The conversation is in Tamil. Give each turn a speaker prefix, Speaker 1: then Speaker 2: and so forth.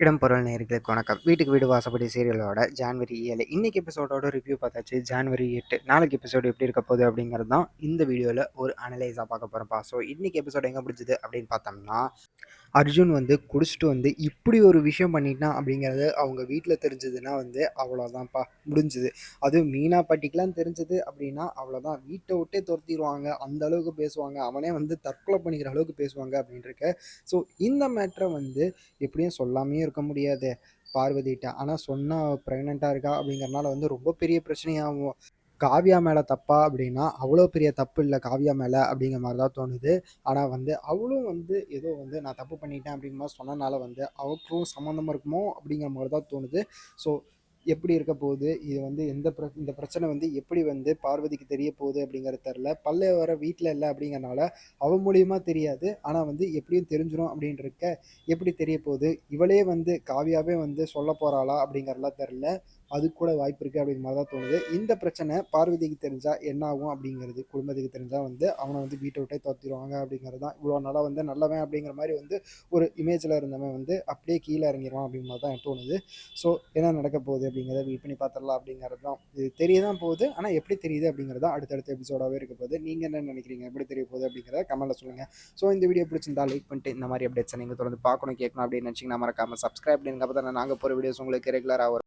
Speaker 1: இடம்பொருள் நேர்களுக்கு வணக்கம். வீட்டுக்கு வீடு வாசப்படி சீரியலோட ஜான்வரி ஏழு. இன்னைக்கு எபிசோடோட ரிவ்யூ பார்த்தாச்சு. ஜான்வரி எட்டு. நாளைக்கு எபிசோடு எப்படி இருக்க போகுது அப்படிங்கிறது தான் இந்த வீடியோவில் ஒரு அனலைஸாக பார்க்க போகிறோம்ப்பா ஸோ இன்னைக்கு எபிசோடு எங்கே பிடிச்சது அப்படின்னு பார்த்தோம்னா அர்ஜுன் வந்து குடிச்சிட்டு வந்து இப்படி ஒரு விஷயம் பண்ணிட்டான் அப்படிங்கிறது அவங்க வீட்டில் தெரிஞ்சதுன்னா வந்து அவ்வளோதான்ப்பா முடிஞ்சுது. அதுவும் மீனா பாட்டிக்கெலாம் தெரிஞ்சது அப்படின்னா அவ்வளோதான் வீட்டை விட்டே துரத்திடுவாங்க அந்த அளவுக்கு பேசுவாங்க அவனே வந்து தற்கொலை பண்ணிக்கிற அளவுக்கு பேசுவாங்க அப்படின்ட்டு ஸோ இந்த மேட்ரை வந்து எப்படியும் சொல்லாமே இருக்க முடியாது பார்வதிட்ட ஆனால் சொன்னால் ப்ரெக்னெண்ட்டாக இருக்கா அப்படிங்கிறனால வந்து ரொம்ப பெரிய பிரச்சனையாகும். காவ்யா மேலே தப்பா அப்படின்னா அவ்வளோ பெரிய தப்பு இல்லை காவ்யா மேலே அப்படிங்கிற மாதிரி தான் தோணுது. ஆனால் வந்து அவளும் வந்து ஏதோ வந்து நான் தப்பு பண்ணிட்டேன் அப்படிங்கிற மாதிரி சொன்னனால வந்து அவருக்கும் சம்மந்தமாக இருக்குமோ அப்படிங்கிற மாதிரி தான் தோணுது. ஸோ எப்படி இருக்க போகுது? இது வந்து எந்த பிர இந்த பிரச்சனை வந்து எப்படி வந்து பார்வதிக்கு தெரிய போகுது அப்படிங்கிறது தெரில பல்ல வர வீட்டில் இல்லை அப்படிங்கிறனால அவன் மூலியமாக தெரியாது. ஆனால் வந்து எப்படியும் தெரிஞ்சிடும் அப்படின்றக்க எப்படி தெரிய போகுது? இவளே வந்து காவியாவே வந்து சொல்ல போகிறாளா அப்படிங்கிறலாம் தெரில அது கூட வாய்ப்பு இருக்குது அப்படிங்கிற மாதிரி தான் தோணுது. இந்த பிரச்சனை பார்வதிக்கு தெரிஞ்சால் என்ன ஆகும் அப்படிங்கிறது குடும்பத்துக்கு தெரிஞ்சால் வந்து அவனை வந்து வீட்டை விட்டே துரத்திடுவாங்க அப்படிங்கிறது தான். இவ்வளோ நாளாக வந்து நல்லவன் அப்படிங்கிற மாதிரி வந்து ஒரு இமேஜில் இருந்தவன் வந்து அப்படியே கீழே இறங்கிடுவான் அப்படிங்கிற மாதிரி தான் தோணுது. ஸோ என்ன நடக்க போகுது அப்படிங்கிறத வெயிட் பண்ணி பார்த்துடலாம் அப்படிங்கிறது தான் இது தெரிய தான் போகுது. ஆனால் எப்படி தெரியுது அப்படிங்கிறது தான் அடுத்தடுத்த எபிசோடாகவே இருக்க போகுது. நீங்கள் என்ன நினைக்கிறீங்க? எப்படி தெரிய போகுது அப்படிங்கிறத கமெண்ட்டில் சொல்லுங்கள் ஸோ இந்த வீடியோ பிடிச்சிருந்தா லைக் பண்ணிட்டு இந்த மாதிரி அப்டேட்ஸை நீங்கள் தொடர்ந்து பார்க்கணும் கேட்கணும் அப்படின்னு நினச்சிங்கன்னா மறக்காமல் சப்ஸ்கிரைப் அப்படிங்க அப்போ தான் நாங்கள் போகிற வீடியோஸ் உங்களுக்கு ரெகுலராக வரும்.